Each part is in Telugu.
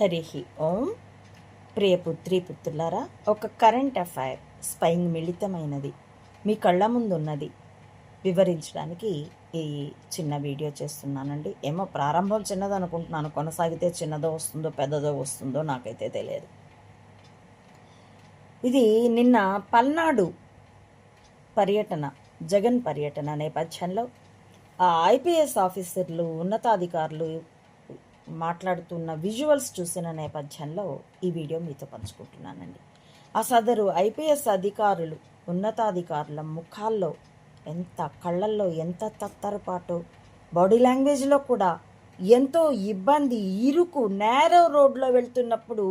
హరి ఓం. ప్రియ పుత్రి పుత్రులారా ఒక కరెంట్ అఫైర్ స్పైంగ్ మిళితమైనది. మీ కళ్ళ ముందున్నది. వివరించడానికి ఈ చిన్న వీడియో చేస్తున్నానండి. ఏమో ప్రారంభం చిన్నది అనుకుంటున్నాను కొనసాగితే చిన్నదో వస్తుందో పెద్దదో వస్తుందో నాకైతే తెలియదు. ఇది నిన్న పల్నాడు పర్యటన జగన్ పర్యటన నేపథ్యంలో ఆ ఐపీఎస్ ఆఫీసర్లు ఉన్నతాధికారులు మాట్లాడుతున్న విజువల్స్ చూసిన నేపథ్యంలో ఈ వీడియో మీతో పంచుకుంటున్నానండి. ఆ సదరు ఐపీఎస్ అధికారులు ఉన్నతాధికారుల ముఖాల్లో ఎంత కళ్ళల్లో ఎంత తత్తరపాటు బాడీ లాంగ్వేజ్లో కూడా ఎంతో ఇబ్బంది ఇరుకు నేరో రోడ్లో వెళ్తున్నప్పుడు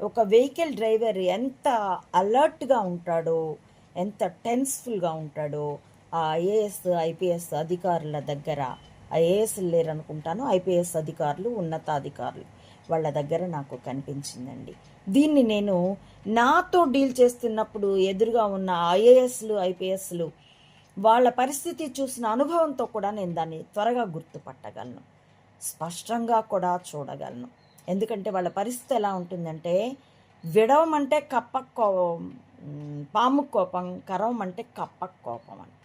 ఒక వెహికల్ డ్రైవర్ ఎంత అలర్ట్గా ఉంటాడో ఎంత టెన్స్ఫుల్గా ఉంటాడో ఆ ఐఏఎస్ ఐపీఎస్ అధికారుల దగ్గర ఐఏఎస్ లేరనుకుంటాను. ఐపీఎస్ అధికారులు ఉన్నతాధికారులు వాళ్ళ దగ్గర నాకు కనిపించిందండి. దీన్ని నేను నాతో డీల్ చేస్తున్నప్పుడు ఎదురుగా ఉన్న ఐఏఎస్లు ఐపీఎస్లు వాళ్ళ పరిస్థితి చూసిన అనుభవంతో కూడా నేను దాన్ని త్వరగా గుర్తుపట్టగలను. స్పష్టంగా కూడా చూడగలను. ఎందుకంటే వాళ్ళ పరిస్థితి ఎలా ఉంటుందంటే విడవమంటే కప్ప కో పాము కోపం కరవమంటే కప్ప కోపం అని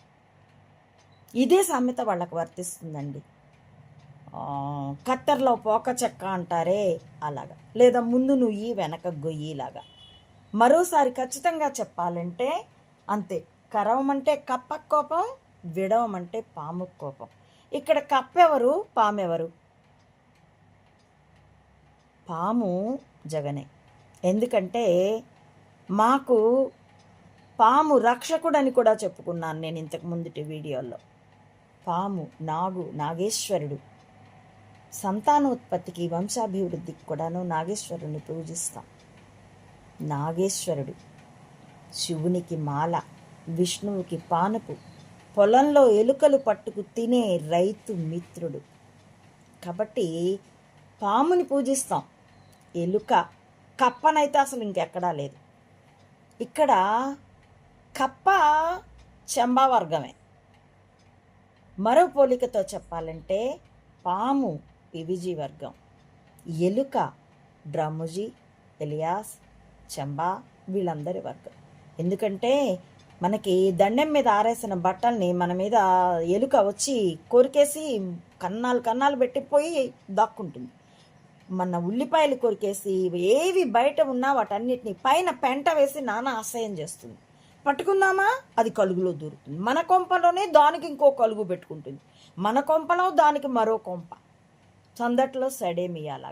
ఇదే సామెత వాళ్ళకు వర్తిస్తుందండి. కత్తర్లో పోక చెక్క అంటారే అలాగా. లేదా ముందు నుయ్యి వెనక గొయ్యిలాగా మరోసారి ఖచ్చితంగా చెప్పాలంటే అంతే. కరవమంటే కప్ప కోపం విడవమంటే పాము కోపం. ఇక్కడ కప్పెవరు పామెవరు? పాము జగనే. ఎందుకంటే మాకు పాము రక్షకుడని కూడా చెప్పుకున్నాను నేను ఇంతకు ముందుటి వీడియోలో. పాము నాగు నాగేశ్వరుడు. సంతానోత్పత్తికి వంశాభివృద్ధికి కూడాను నాగేశ్వరుని పూజిస్తాం. నాగేశ్వరుడు. శివునికి మాల విష్ణువుకి పానపు పొలంలో ఎలుకలు పట్టుకు తినే రైతు మిత్రుడు. కాబట్టి పాముని పూజిస్తాం. ఎలుక కప్పనైతే అసలు ఇంకెక్కడా లేదు. ఇక్కడ కప్ప చంబావర్గమే మరో పోలికతో చెప్పాలంటే పాము పివిజీ వర్గం. ఎలుక డ్రాముజీ ఎలియాస్ చంబా వీళ్ళందరి వర్గం. ఎందుకంటే మనకి దండెం మీద ఆరేసిన బట్టల్ని మన మీద ఎలుక వచ్చి కొరికేసి కన్నాలు కన్నాలు పెట్టిపోయి దాక్కుంటుంది. మన ఉల్లిపాయలు కొరికేసి ఏవి బయట ఉన్నా వాటన్నిటిని పైన పెంట వేసి నానా ఆశయం చేస్తుంది. పట్టుకుందామా? అది కలుగులో దూరుతుంది. మన కొంపలోనే దానికి ఇంకో కలుగు పెట్టుకుంటుంది. మన కొంపలో దానికి మరో కొంప. సందట్లో సడేమియాలాగా